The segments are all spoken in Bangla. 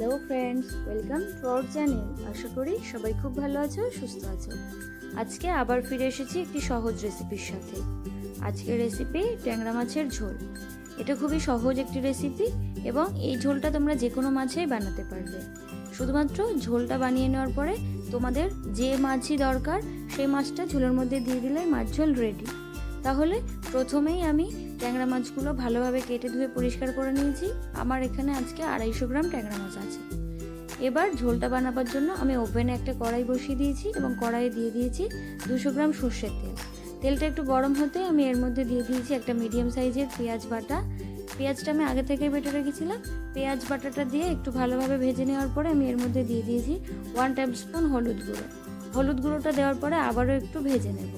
Hello friends welcome to our channel আশা করি সবাই খুব ভালো আছো, সুস্থ আছো। আজকে আবার ফিরে এসেছি একটি সহজ রেসিপির সাথে। আজকের রেসিপি ট্যাংরা মাছের ঝোল। এটা খুবই সহজ একটি রেসিপি এবং এই ঝোলটা তোমরা যে কোনো মাছেই বানাতে পারবে। শুধুমাত্র ঝোলটা বানিয়ে নেওয়ার পরে তোমাদের যে মাছই দরকার, সেই মাছটা ঝোলের মধ্যে দিয়ে দিলে মাছ ঝোল রেডি তাহলে প্রথমেই আমি ট্যাংরা মাছগুলো ভালোভাবে কেটে ধুয়ে পরিষ্কার করে নিয়েছি। আমার এখানে আজকে আড়াইশো গ্রাম ট্যাংরা মাছ আছে। এবার ঝোলটা বানাবার জন্য আমি ওভেনে একটা কড়াই বসিয়ে দিয়েছি এবং কড়াইয়ে দিয়ে দিয়েছি দুশো গ্রাম সর্ষের তেল। তেলটা একটু গরম হতে আমি এর মধ্যে দিয়ে দিয়েছি একটা মিডিয়াম সাইজের পেঁয়াজ বাটা। পেঁয়াজটা আমি আগে থেকে বেটে রেখেছিলাম। পেঁয়াজ বাটাটা দিয়ে একটু ভালোভাবে ভেজে নেওয়ার পরে আমি এর মধ্যে দিয়ে দিয়েছি ওয়ান টেবিল স্পুন হলুদ গুঁড়ো। হলুদ গুঁড়োটা দেওয়ার পরে আবারও একটু ভেজে নেব।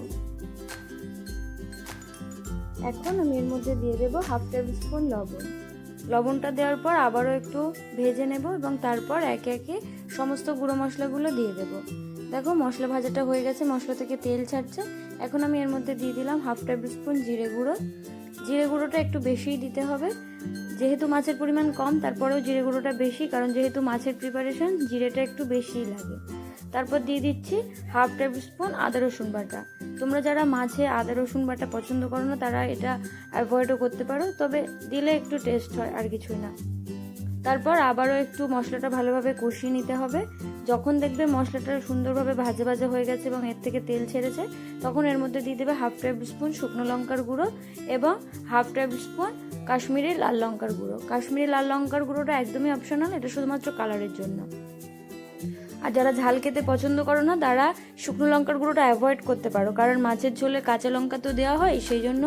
এখন আমি এর মধ্যে দিয়ে দেবো হাফ টেবিল স্পুন লবণ। লবণটা দেওয়ার পর আবারও একটু ভেজে নেব এবং তারপর একে একে সমস্ত গুঁড়ো মশলাগুলো দিয়ে দেবো। দেখো মশলা ভাজাটা হয়ে গেছে, মশলা থেকে তেল ছাড়ছে। এখন আমি এর মধ্যে দিয়ে দিলাম হাফ টেবিল স্পুন জিরে গুঁড়ো। জিরে গুঁড়োটা একটু বেশিই দিতে হবে। যেহেতু মাছের পরিমাণ কম, তারপরেও জিরে গুঁড়োটা বেশি, কারণ যেহেতু মাছের প্রিপারেশন জিরেটা একটু বেশিই লাগে। তারপর দিয়ে দিচ্ছি হাফ টেবিল স্পুন আদা রসুন বাটা। তোমরা যারা মাঝে আদা রসুন বাটা পছন্দ করো না, তারা এটা অ্যাভয়েডও করতে পারো, তবে দিলে একটু টেস্ট হয় আর কিছুই না। তারপর আবারও একটু মশলাটা ভালোভাবে কষিয়ে নিতে হবে। যখন দেখবে মশলাটা সুন্দরভাবে ভাজা ভাজা হয়ে গেছে এবং এর থেকে তেল ছেড়েছে, তখন এর মধ্যে দিয়ে দেবে হাফ টেবিল স্পুন শুকনো লঙ্কার গুঁড়ো এবং হাফ টেবিল স্পুন কাশ্মীরি লাল লঙ্কার গুঁড়ো। কাশ্মীরি লাল লঙ্কার গুঁড়োটা একদমই অপশনাল এটা শুধুমাত্র কালারের জন্য। আর যারা ঝাল খেতে পছন্দ করো না, তারা শুকনো লঙ্কার গুঁড়োটা অ্যাভয়েড করতে পারো। কারণ মাছের ঝোলে কাঁচা লঙ্কা তো দেওয়া হয়, সেই জন্য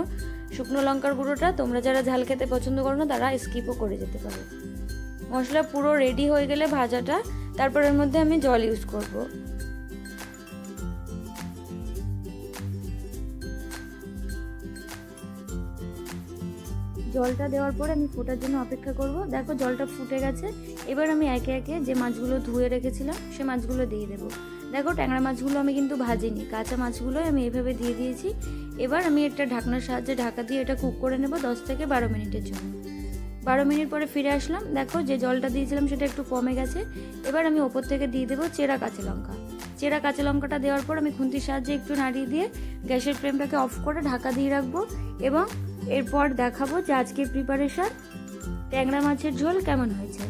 শুকনো লঙ্কার গুঁড়োটা তোমরা যারা ঝাল খেতে পছন্দ করো না, তারা স্কিপও করে যেতে পারো। মশলা পুরো রেডি হয়ে গেলে ভাজাটা, তারপর এর মধ্যে আমি জল ইউজ করব। জলটা দেওয়ার পরে আমি ফোটার জন্য অপেক্ষা করব। দেখো জলটা ফুটে গেছে। এবার আমি একে একে যে মাছগুলো ধুয়ে রেখেছিলাম, সে মাছগুলো দিয়ে দেবো। দেখো ট্যাংরা মাছগুলো আমি কিন্তু ভাজিনি, কাঁচা মাছগুলো আমি এভাবে দিয়ে দিয়েছি। এবার আমি একটা ঢাকনার সাহায্যে ঢাকা দিয়ে এটা কুক করে নেব দশ থেকে বারো মিনিটের জন্য। বারো মিনিট পরে ফিরে আসলাম। দেখো যে জলটা দিয়েছিলাম সেটা একটু কমে গেছে। এবার আমি ওপর থেকে দিয়ে দেবো চেরা কাঁচা লঙ্কা। চেরা কাঁচা লঙ্কাটা দেওয়ার পর আমি খুন্তির সাহায্যে একটু নাড়িয়ে দিয়ে গ্যাসের ফ্লেমটাকে অফ করে ঢাকা দিয়ে রাখব এবং এরপর দেখাবো যে আজকের প্রিপারেশন ট্যাংরা মাছের ঝোল কেমন হয়েছে।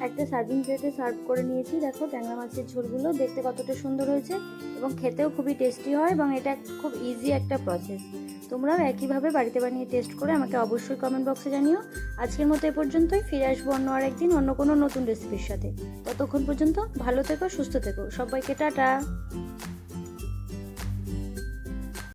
একটা সার্ভিং প্লেটে সার্ভ করে নিয়েছি। দেখো ট্যাংরা মাছের ঝোলগুলো দেখতে কতটা সুন্দর হয়েছে এবং খেতেও খুবই টেস্টি হয় এবং এটা খুব ইজি একটা প্রসেস তোমরাও একইভাবে বাড়িতে বানিয়ে টেস্ট করে আমাকে অবশ্যই কমেন্ট বক্সে জানিও। আজকের মতো এ পর্যন্তই। ফিরে আসব অন্য আর একদিন অন্য কোনো নতুন রেসিপির সাথে। ততক্ষণ পর্যন্ত ভালো থেকো, সুস্থ থেকো। সবাইকে টাটা!